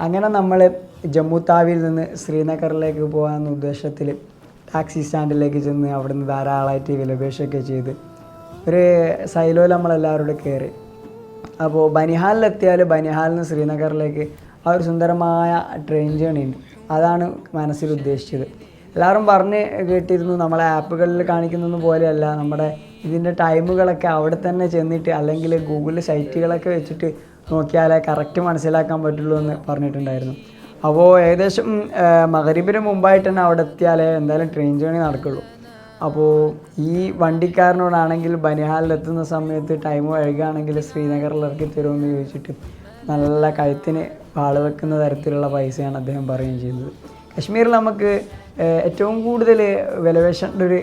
അങ്ങനെ നമ്മൾ ജമ്മു താവിയിൽ നിന്ന് ശ്രീനഗറിലേക്ക് പോകാമെന്ന ഉദ്ദേശത്തിൽ ടാക്സി സ്റ്റാൻഡിലേക്ക് ചെന്ന് അവിടുന്ന് ധാരാളമായിട്ട് വിലപേശൊക്കെ ചെയ്ത് ഒരു സൈലോയിൽ നമ്മളെല്ലാവരും കൂടെ കയറി. അപ്പോൾ ബനിഹാലിലെത്തിയാൽ ബനിഹാലിൽ നിന്ന് ശ്രീനഗറിലേക്ക് ആ ഒരു സുന്ദരമായ ട്രെയിൻ ജേണി ഉണ്ട്. അതാണ് മനസ്സിൽ ഉദ്ദേശിച്ചത്. എല്ലാവരും പറഞ്ഞ് കേട്ടിരുന്നു നമ്മളെ ആപ്പുകളിൽ കാണിക്കുന്നതും പോലെയല്ല. നമ്മുടെ ഇതിന്റെ ടൈമുകളൊക്കെ അവിടെ തന്നെ ചെന്നിട്ട് അല്ലെങ്കിൽ ഗൂഗിൾ സൈറ്റുകളൊക്കെ വെച്ചിട്ട് നോക്കിയാലേ കറക്റ്റ് മനസ്സിലാക്കാൻ പറ്റുള്ളൂ എന്ന് പറഞ്ഞിട്ടുണ്ടായിരുന്നു. അപ്പോൾ ഏകദേശം മകരീബിന് മുമ്പായിട്ട് തന്നെ അവിടെ എത്തിയാലേ എന്തായാലും ട്രെയിൻ ജേണി നടക്കുള്ളൂ. അപ്പോൾ ഈ വണ്ടിക്കാരനോടാണെങ്കിൽ ബനിഹാലിൽ എത്തുന്ന സമയത്ത് ടൈം വഴുകുകയാണെങ്കിൽ ശ്രീനഗറിൽ ഇറക്കി തരുമെന്ന് ചോദിച്ചിട്ട് നല്ല കഴുത്തിന് വാൾ വെക്കുന്ന തരത്തിലുള്ള പൈസയാണ് അദ്ദേഹം പറയുകയും ചെയ്തത്. കശ്മീരിൽ നമുക്ക് ഏറ്റവും കൂടുതൽ വിലവേശേണ്ട ഒരു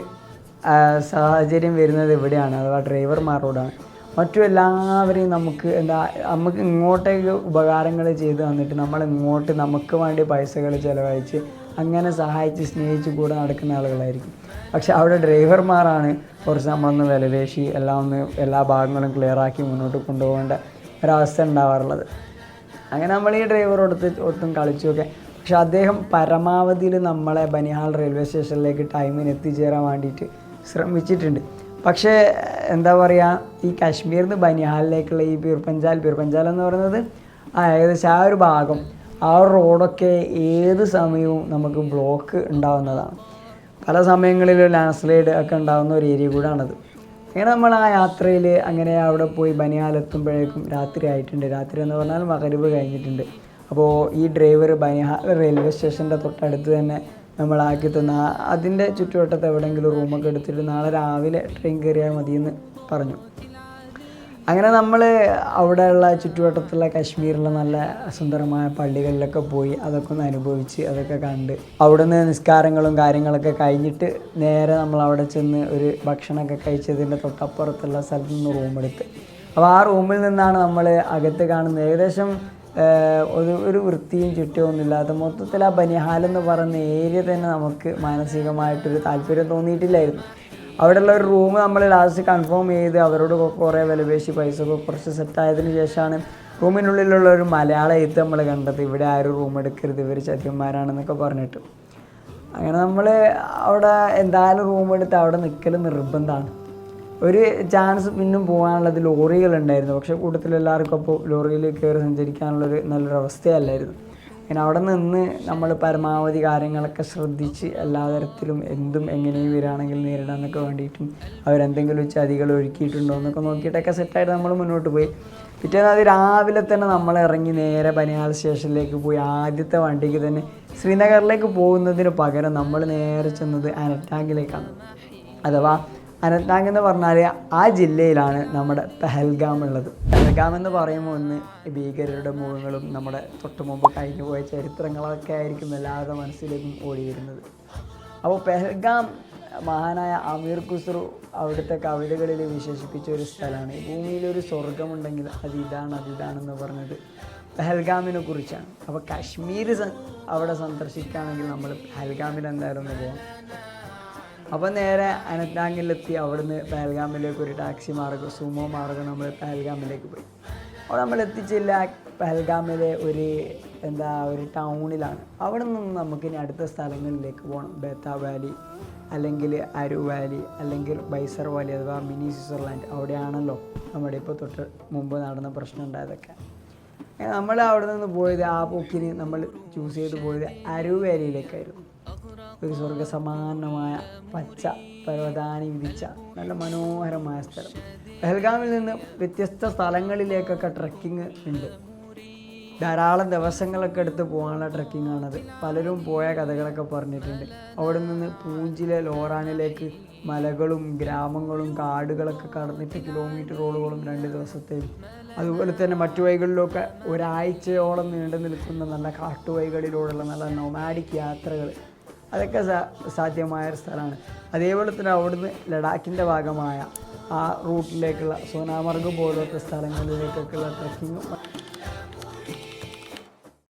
സാഹചര്യം വരുന്നത് ഇവിടെയാണ് അഥവാ ഡ്രൈവർമാരോടാണ് മറ്റു എല്ലാവരെയും നമുക്ക് എന്താ നമുക്ക് ഇങ്ങോട്ടേക്ക് ഉപകാരങ്ങൾ ചെയ്ത് തന്നിട്ട് നമ്മൾ ഇങ്ങോട്ട് നമുക്ക് വേണ്ടി പൈസകൾ ചിലവഴിച്ച് അങ്ങനെ സഹായിച്ച് സ്നേഹിച്ച് കൂടെ നടക്കുന്ന ആളുകളായിരിക്കും. പക്ഷെ അവിടെ ഡ്രൈവർമാരാണ് കുറച്ച് നമ്മളൊന്ന് വിലപേശി എല്ലാം ഒന്ന് എല്ലാ ഭാഗങ്ങളും ക്ലിയറാക്കി മുന്നോട്ട് കൊണ്ടുപോകേണ്ട ഒരവസ്ഥ ഉണ്ടാവാറുള്ളത്. അങ്ങനെ നമ്മൾ ഈ ഡ്രൈവറോടത്ത് ഒട്ടും കളിച്ചുമൊക്കെ. പക്ഷെ അദ്ദേഹം പരമാവധിയിൽ നമ്മളെ ബനിഹാൾ റെയിൽവേ സ്റ്റേഷനിലേക്ക് ടൈമിന് എത്തിച്ചേരാൻ വേണ്ടിയിട്ട് ശ്രമിച്ചിട്ടുണ്ട്. പക്ഷേ എന്താ പറയുക ഈ കാശ്മീരിൽ നിന്ന് ബനിഹാലിലേക്കുള്ള ഈ പീർപഞ്ചാൽ പീർപഞ്ചാൽ എന്ന് പറയുന്നത് ആ ഏകദേശം ആ ഒരു ഭാഗം ആ റോഡൊക്കെ ഏത് സമയവും നമുക്ക് ബ്ലോക്ക് ഉണ്ടാവുന്നതാണ്. പല സമയങ്ങളിലും ലാൻഡ് സ്ലൈഡ് ഒക്കെ ഉണ്ടാകുന്ന ഒരു ഏരിയ കൂടാണത്. അങ്ങനെ നമ്മൾ ആ യാത്രയിൽ അങ്ങനെ അവിടെ പോയി ബനിഹാലെത്തുമ്പോഴേക്കും രാത്രി ആയിട്ടുണ്ട്. രാത്രി എന്ന് പറഞ്ഞാൽ മകരവ് കഴിഞ്ഞിട്ടുണ്ട്. അപ്പോൾ ഈ ഡ്രൈവർ ബനിഹാൽ റെയിൽവേ സ്റ്റേഷന്റെ തൊട്ടടുത്ത് തന്നെ നമ്മളാക്കി തന്ന അതിന്റെ ചുറ്റുവട്ടത്ത് എവിടെയെങ്കിലും റൂമൊക്കെ എടുത്തിട്ട് നാളെ രാവിലെ ട്രെയിൻ കയറിയാൽ മതിയെന്ന് പറഞ്ഞു. അങ്ങനെ നമ്മൾ അവിടെയുള്ള ചുറ്റുവട്ടത്തുള്ള കാശ്മീരിലെ നല്ല സുന്ദരമായ പള്ളികളിലൊക്കെ പോയി അതൊക്കെ ഒന്ന് അനുഭവിച്ച് അതൊക്കെ കണ്ട് അവിടുന്ന് നിസ്കാരങ്ങളും കാര്യങ്ങളൊക്കെ കഴിഞ്ഞിട്ട് നേരെ നമ്മൾ അവിടെ ചെന്ന് ഒരു ഭക്ഷണമൊക്കെ കഴിച്ചതിന്റെ തൊട്ടപ്പുറത്തുള്ള സ്ഥലത്ത് നിന്ന് റൂം എടുത്ത് അപ്പോൾ ആ റൂമിൽ നിന്നാണ് നമ്മൾ അകത്ത് കാണുന്നത്. ഏകദേശം ഒരു ഒരു വൃത്തിയും ചുറ്റവും മൊത്തത്തിൽ ആ ബനിഹാൽ എന്ന് പറയുന്ന ഏരിയ തന്നെ നമുക്ക് മാനസികമായിട്ടൊരു താല്പര്യം തോന്നിയിട്ടില്ലായിരുന്നു. അവിടെയുള്ള ഒരു റൂം നമ്മൾ ലാസ്റ്റ് കൺഫേം ചെയ്ത് അവരോട് കുറേ വിലപേശി പൈസ ഒക്കെ കുറച്ച് സെറ്റായതിനു ശേഷമാണ് റൂമിനുള്ളിലുള്ള ഒരു മലയാള എഴുത്ത് നമ്മൾ കണ്ടത്. ഇവിടെ ആരും റൂം എടുക്കരുത് ഇവർ ചതിയന്മാരാണെന്നൊക്കെ പറഞ്ഞിട്ട്. അങ്ങനെ നമ്മൾ അവിടെ എന്തായാലും റൂം എടുത്ത് അവിടെ നിൽക്കൽ നിർബന്ധമാണ്. ഒരു ചാൻസ് പിന്നും പോകാനുള്ളത് ലോറികളുണ്ടായിരുന്നു. പക്ഷേ കൂട്ടത്തിൽ എല്ലാവർക്കും അപ്പോൾ ലോറിയിൽ കയറി സഞ്ചരിക്കാനുള്ളൊരു നല്ലൊരു അവസ്ഥയല്ലായിരുന്നു. അങ്ങനെ അവിടെ നിന്ന് നമ്മൾ പരമാവധി കാര്യങ്ങളൊക്കെ ശ്രദ്ധിച്ച് എല്ലാ തരത്തിലും എന്തും എങ്ങനെയും വരികയാണെങ്കിൽ നേരിടാനൊക്കെ വേണ്ടിയിട്ടും അവരെന്തെങ്കിലും ചതികൾ ഒരുക്കിയിട്ടുണ്ടോ എന്നൊക്കെ നോക്കിയിട്ടൊക്കെ സെറ്റായിട്ട് നമ്മൾ മുന്നോട്ട് പോയി. പിറ്റേന്ന് രാവിലെ തന്നെ നമ്മൾ ഇറങ്ങി നേരെ ബനിയാൽ സ്റ്റേഷനിലേക്ക് പോയി. ആദ്യത്തെ വണ്ടിക്ക് തന്നെ ശ്രീനഗറിലേക്ക് പോകുന്നതിന് പകരം നമ്മൾ നേരെ ചെന്നത് അനറ്റാങ്കിലേക്കാണ് അഥവാ അനന്ത്നാഗ് എന്ന് പറഞ്ഞാൽ ആ ജില്ലയിലാണ് നമ്മുടെ പെഹൽഗാം ഉള്ളത്. പെഹൽഗാം എന്ന് പറയുമ്പോൾ ഒന്ന് ഭീകരരുടെ മുഖങ്ങളും നമ്മുടെ തൊട്ട് മുമ്പ് കഴിഞ്ഞു പോയ ചരിത്രങ്ങളൊക്കെ ആയിരിക്കും എല്ലാവരുടെ മനസ്സിലേക്കും ഓടി വരുന്നത് അപ്പോൾ പെഹൽഗാം മഹാനായ അമീർ ഖുസ്രു അവിടുത്തെ കവിതകളിൽ വിശേഷിപ്പിച്ച ഒരു സ്ഥലമാണ്. ഈ ഭൂമിയിൽ ഒരു സ്വർഗമുണ്ടെങ്കിൽ അത് ഇതാണ് അതിതാണെന്ന് പറഞ്ഞത് പെഹൽഗാമിനെ കുറിച്ചാണ്. അപ്പോൾ കാശ്മീർ അവിടെ സന്ദർശിക്കുകയാണെങ്കിൽ നമ്മൾ പെഹൽഗാമിൽ എന്തായാലും ഒന്ന് അപ്പോൾ നേരെ അനന്താങ്കിലെത്തി അവിടുന്ന് പഹൽഗാമിലേക്ക് ഒരു ടാക്സി മാർഗം സുമോ മാർഗം നമ്മൾ പഹൽഗാമിലേക്ക് പോയി. അവിടെ നമ്മൾ എത്തിച്ചില്ല. പഹൽഗാമിലെ ഒരു എന്താ ഒരു ടൗണിലാണ്. അവിടെ നിന്ന് നമുക്കിനി അടുത്ത സ്ഥലങ്ങളിലേക്ക് പോകണം ബേത്ത വാലി അല്ലെങ്കിൽ അരു വാലി അല്ലെങ്കിൽ ബൈസർ വാലി അഥവാ മിനി സ്വിറ്റ്സർലാൻഡ്. അവിടെയാണല്ലോ നമ്മുടെ ഇപ്പോൾ തൊട്ട് മുമ്പ് നടന്ന പ്രശ്നം ഉണ്ടായതൊക്കെ. നമ്മൾ അവിടെ നിന്ന് പോയത് ആ പോക്കിന് നമ്മൾ ചൂസ് ചെയ്ത് പോയത് അരുവേലയിലേക്കായിരുന്നു. ഒരു ഒരു സ്വർഗസമാനമായ പച്ച പരവതാനി വിധിച്ച നല്ല മനോഹരമായ സ്ഥലം. പെഹൽഗാമിൽ നിന്ന് വ്യത്യസ്ത സ്ഥലങ്ങളിലേക്കൊക്കെ ട്രക്കിംഗ് ഉണ്ട്. ധാരാളം ദിവസങ്ങളൊക്കെ എടുത്ത് പോകാനുള്ള ട്രക്കിംഗ് ആണത്. പലരും പോയ കഥകളൊക്കെ പറഞ്ഞിട്ടുണ്ട്. അവിടെ നിന്ന് പൂഞ്ചിലെ ലോറാനിലേക്ക് മലകളും ഗ്രാമങ്ങളും കാടുകളൊക്കെ കടന്നിട്ട് കിലോമീറ്റർ റോഡുകളും രണ്ട് ദിവസത്തേക്ക് അതുപോലെ തന്നെ മറ്റു വഴികളിലൊക്കെ ഒരാഴ്ചയോളം നീണ്ടു നിൽക്കുന്ന നല്ല കാട്ടുവഴികളിലൂടെയുള്ള നല്ല നൊമാഡിക് യാത്രകൾ. അതൊക്കെ സാധ്യമായ ഒരു സ്ഥലമാണ്. അതേപോലെ തന്നെ അവിടുന്ന് ലഡാക്കിന്റെ ഭാഗമായ ആ റൂട്ടിലേക്കുള്ള സോനാമർഗ് പോലത്തെ സ്ഥലങ്ങളിലേക്കൊക്കെയുള്ള ട്രക്കിങ്ങും